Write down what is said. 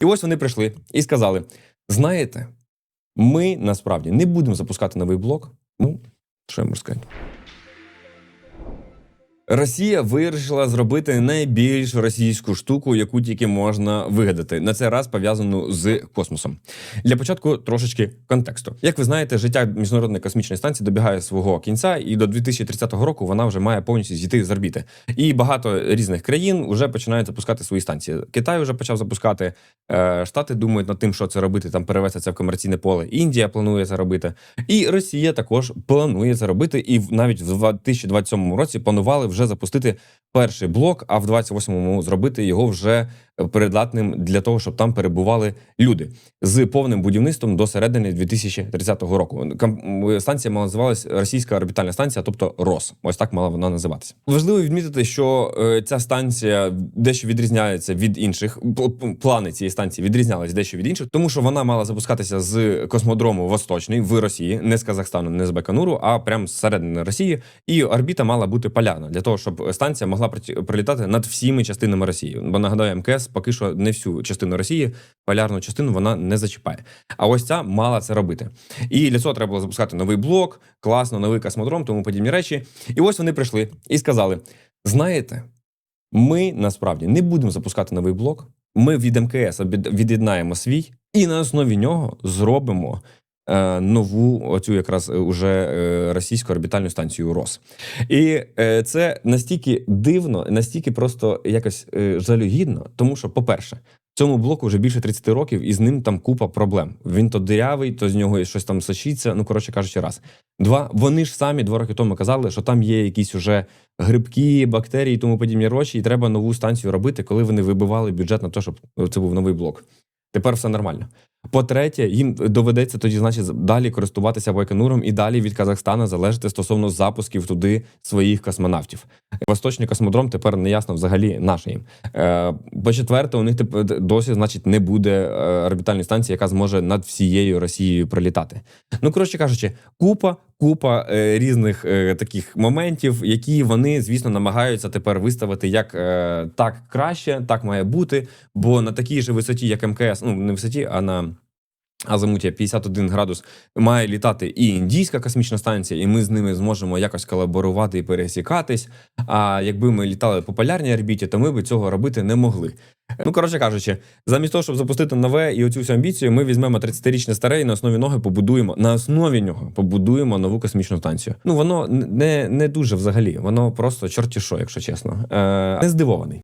І ось вони прийшли і сказали: знаєте, ми насправді не будемо запускати новий блок. Ну, що я можу сказати? Росія вирішила зробити найбільш російську штуку, яку тільки можна вигадати. На цей раз пов'язану з космосом. Для початку трошечки контексту. Як ви знаєте, життя міжнародної космічної станції добігає свого кінця, і до 2030 року вона вже має повністю зійти з орбіти. І багато різних країн вже починають запускати свої станції. Китай вже почав запускати. е, Штати думають над тим, що це робити, там перевести це в комерційне поле. Індія планує це робити. І Росія також планує це робити. І навіть в 2027 році планували вже запустити перший блок, а в 28-му зробити його вже придатним для того, щоб там перебували люди з повним будівництвом до середини 2030 року. Станція мала називалась Російська орбітальна станція, тобто РОС. Ось так мала вона називатися. Важливо відмітити, що е, ця станція дещо відрізняється від інших. Плани цієї станції відрізнялись дещо від інших, тому що вона мала запускатися з космодрому Восточний в Росії, не з Казахстану, не з Байконуру, а прямо з середини Росії. І орбіта мала бути полярна для того, щоб станція могла пролітати над всіми частинами Росії. Бо нагадаю, МКС поки що не всю частину Росії, полярну частину вона не зачіпає. А ось ця мала це робити. І для цього треба було запускати новий блок, класно, новий космодром, тому подібні речі. І ось вони прийшли і сказали: знаєте, ми насправді не будемо запускати новий блок. Ми від МКС від'єднаємо свій, і на основі нього зробимо нову оцю якраз е, уже е, російську орбітальну станцію РОС. І е, це настільки дивно, настільки просто якось е, жалюгідно, тому що, по-перше, цьому блоку вже більше 30 років, і з ним там купа проблем. Він то дирявий, то з нього щось там сочиться. Ну, коротше кажучи, раз. Два, вони ж самі два роки тому казали, що там є якісь уже грибки, бактерії тому подібні речі, і треба нову станцію робити, коли вони вибивали бюджет на те, щоб це був новий блок. Тепер все нормально. По-третє, їм доведеться тоді, значить, далі користуватися Байконуром і далі від Казахстана залежати стосовно запусків туди своїх космонавтів. Восточний космодром тепер не ясно взагалі наш їм. Е, по-четверте, у них досі, значить, не буде е, орбітальної станції, яка зможе над всією Росією пролітати. Ну, коротше кажучи, купа, купа е, різних е, таких моментів, які вони, звісно, намагаються тепер виставити як е, так краще, так має бути. Бо на такій же висоті, як МКС, ну не висоті, а на Азимуті 51 градус має літати і індійська космічна станція, і ми з ними зможемо якось колаборувати і пересікатись. А якби ми літали по полярній орбіті, то ми б цього робити не могли. Ну, коротше кажучи, замість того, щоб запустити нове і оцю всю амбіцію, ми візьмемо 30-річне старе і на основі ноги побудуємо на основі нього побудуємо нову космічну станцію. Ну воно не, не дуже взагалі, воно просто чорті що, якщо чесно. Е, не здивований.